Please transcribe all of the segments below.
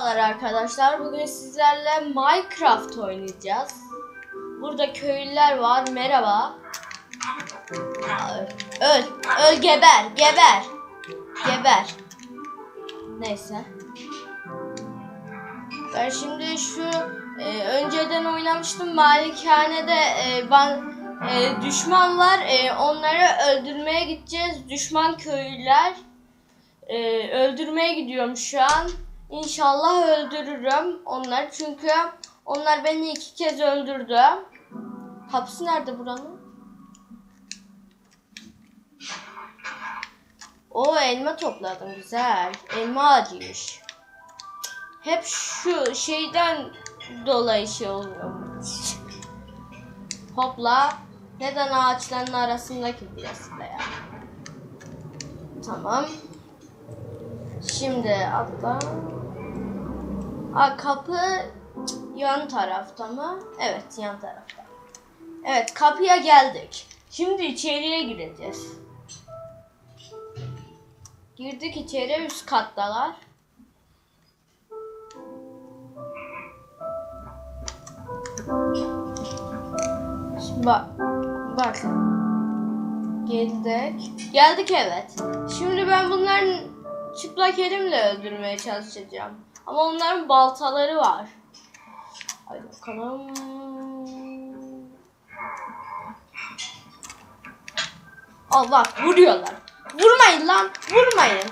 Merhabalar arkadaşlar. Bugün sizlerle Minecraft oynayacağız. Burada köylüler var. Merhaba. Öl. Öl geber. Geber. Geber. Neyse. Ben şimdi şu e, önceden oynamıştım. Malikanede e, ben e, düşman var. E, onları öldürmeye gideceğiz. Düşman köylüler. E, öldürmeye gidiyorum şu an. İnşallah öldürürüm onları çünkü onlar beni iki kez öldürdü. Hapsi nerede buranın? O elma topladım güzel. Elma ağacıymış. Hep şu şeyden dolayı şey oluyor. Hopla. Neden ağaçların arasındaki burası da ya? Tamam. Şimdi atla. Aa, kapı yan tarafta mı? Evet yan tarafta. Evet kapıya geldik. Şimdi içeriye gireceğiz. Girdik içeri üst kattalar. Bak. Bak. Geldik. Geldik evet. Şimdi ben bunların çıplak elimle öldürmeye çalışacağım. Ama onların baltaları var. Hadi bakalım. Allah vuruyorlar. Vurmayın lan. Vurmayın.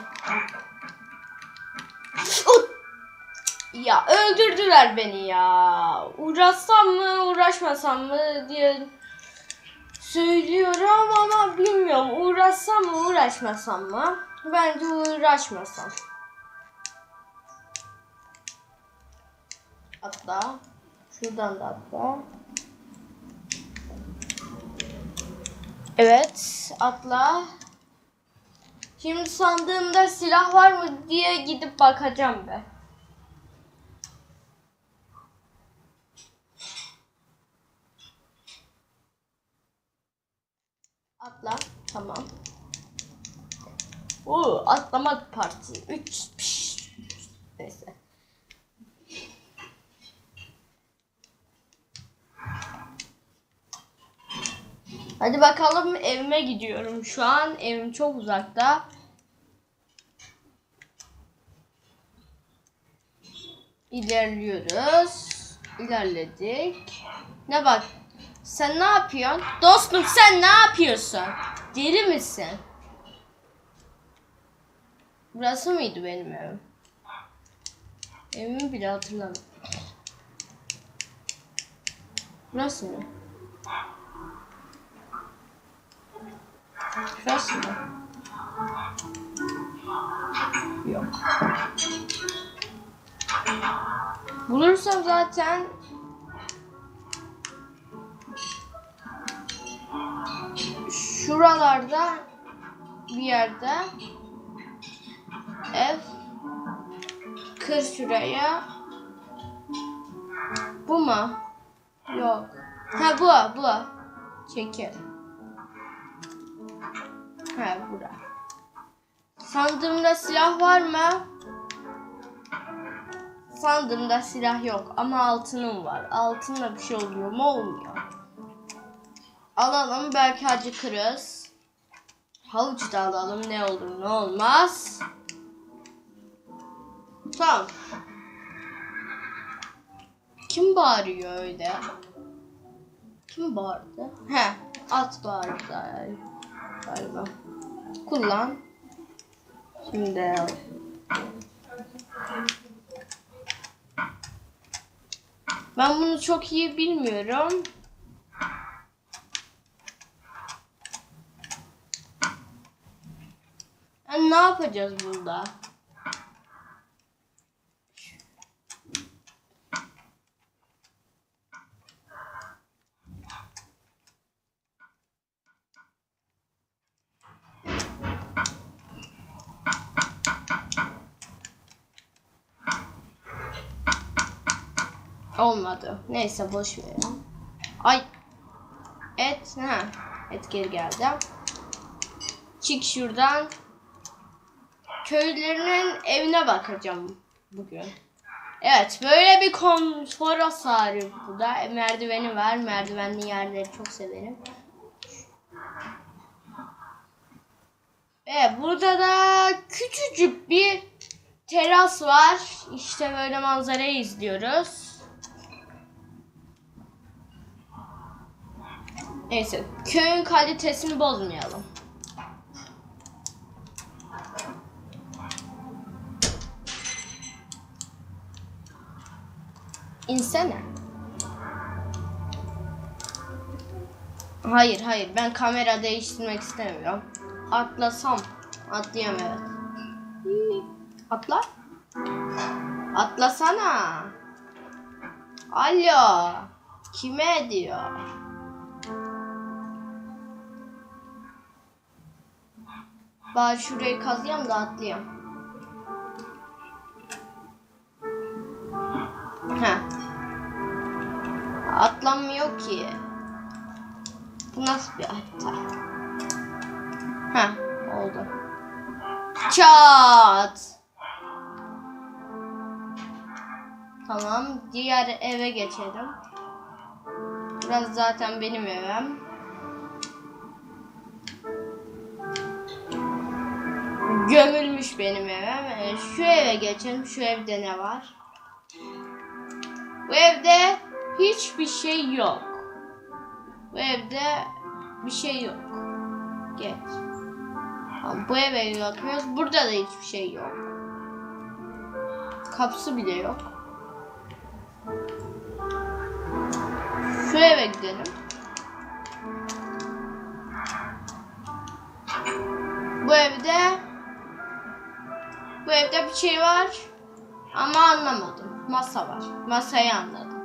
Ya öldürdüler beni ya. Uğraşsam mı uğraşmasam mı diye söylüyorum ama bilmiyorum. Uğraşsam mı uğraşmasam mı? Bence uğraşmasam. Atla. Şuradan da atla. Evet, atla. Şimdi sandığımda silah var mı diye gidip bakacağım be. Atla. Tamam. Oo, atlama parti. 3 Neyse. Hadi bakalım evime gidiyorum. Şu an evim çok uzakta. İlerliyoruz. İlerledik. Ne bak? Sen ne yapıyorsun? Dostum sen ne yapıyorsun? Deli misin? Burası mıydı benim evim? Evimi bile hatırlamıyorum. Burası mı? Şurası mı? Yok. Bulursam zaten şuralarda bir yerde ev kır şuraya bu mu? Yok. Ha bu bu. Çekil. Ha bura. Sandığımda silah var mı? Sandığımda silah yok ama altınım var. Altınla bir şey oluyor mu? Olmuyor. Alalım belki acıkırız. Havuç da alalım ne olur ne olmaz. Tamam. Kim bağırıyor öyle? Kim bağırdı? He, at bağırdı galiba. Kullan. Şimdi ben bunu çok iyi bilmiyorum. Yani ne yapacağız burada? Olmadı. Neyse boş verin. Ay. Et. Ha. Et geri geldi. Çık şuradan. Köylülerinin evine bakacağım bugün. Evet böyle bir konfora sahip bu da. Merdiveni var. Merdivenli yerleri çok severim. Evet burada da küçücük bir teras var. İşte böyle manzarayı izliyoruz. Neyse köyün kalitesini bozmayalım. İnsene. Hayır hayır ben kamera değiştirmek istemiyorum. Atlasam. Atlayam evet. Atla. Atlasana. Alo. Kime diyor? Bari şurayı kazıyam da atlayayım. Heh. Atlanmıyor ki. Bu nasıl bir hatta? Heh, oldu. Çat. Tamam, diğer eve geçelim. Burası zaten benim evim. Gömülmüş benim evim. Ee, Şu eve geçelim. Şu evde ne var? Bu evde hiçbir şey yok. Bu evde bir şey yok. Geç. Bu eve bakıyoruz. Burada da hiçbir şey yok. Kapısı bile yok. Şu eve gidelim. Bu evde evde bir şey var ama anlamadım. Masa var. Masayı anladım.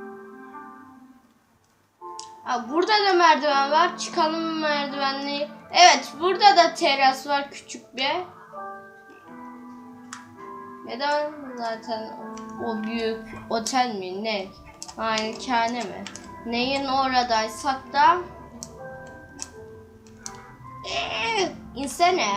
Ha, burada da merdiven var. Çıkalım merdivenli. Evet burada da teras var küçük bir. Neden zaten o büyük otel mi ne? Malikane mi? Neyin oradaysak da Eee, insene.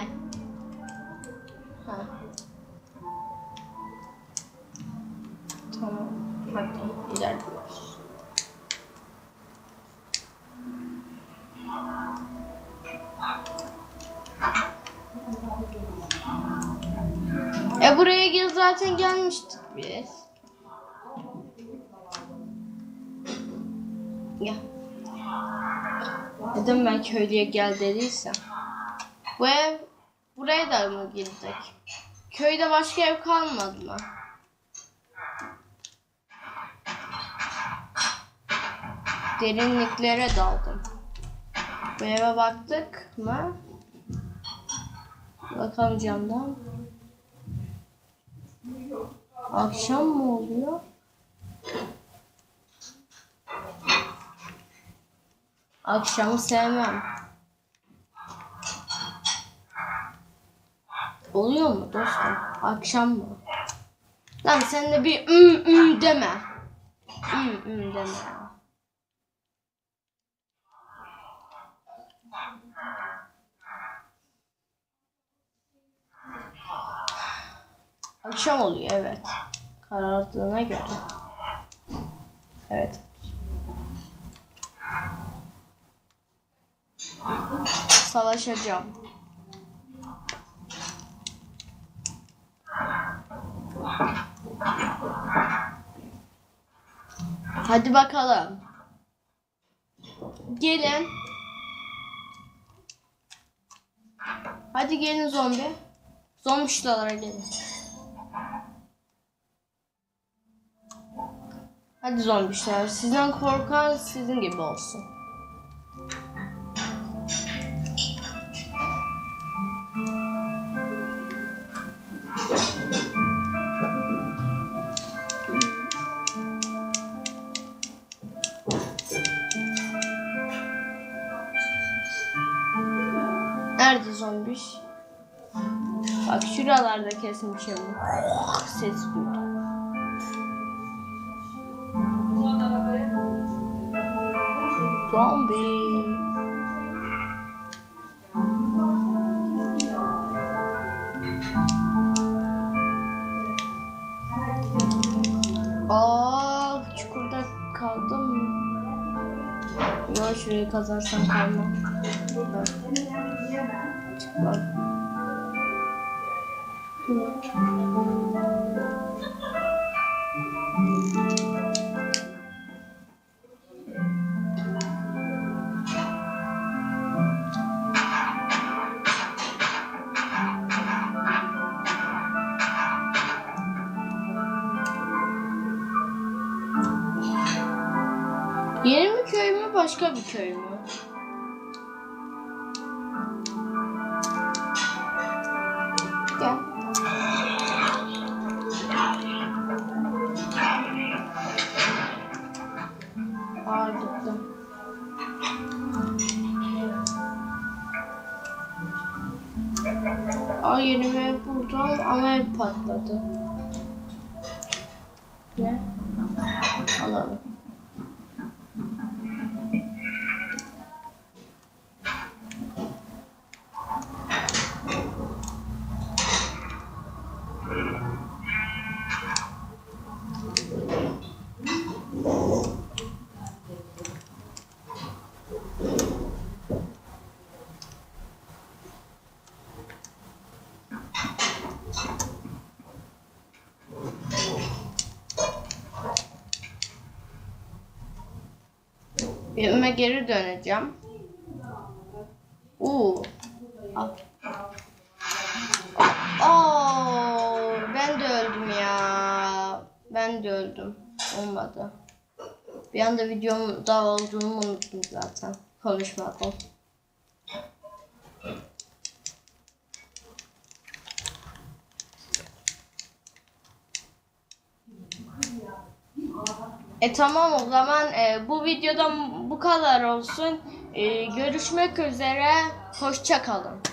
E buraya gel zaten gelmiştik biz. Gel. Neden ben köylüye gel dediysem. Bu ev buraya da mı girdik? Köyde başka ev kalmadı mı? Derinliklere daldım. Bu eve baktık mı? Bakalım camdan. Akşam mı oluyor? Akşamı sevmem. Oluyor mu dostum? Akşam mı? Lan sen de bir ım ım deme. Im ım deme. Akşam oluyor evet. Karardığına göre. Evet. Savaşacağım. Hadi bakalım. Gelin. Hadi gelin zombi. Zombi gelin. Hadi zombişler. Sizden korkan sizin gibi olsun. Nerede zombiş? Bak şuralarda kesin bir. Ses duydum. Zombie. Aa, çukurda kaldım? Yok şurayı kazarsam kalmam. Çıkmam. Hı. Yeni başka bir köy mü? Gel. Yeni bir ev buldum ama ev patladı. Ne? Alalım. Evime geri döneceğim. Uuu. Al. Oo, ben de öldüm ya. Ben de öldüm. Olmadı. Bir anda videomda olduğumu unuttum zaten. Konuşmadım. E tamam o zaman e, bu videodan bu kadar olsun. E, görüşmek üzere. Hoşça kalın.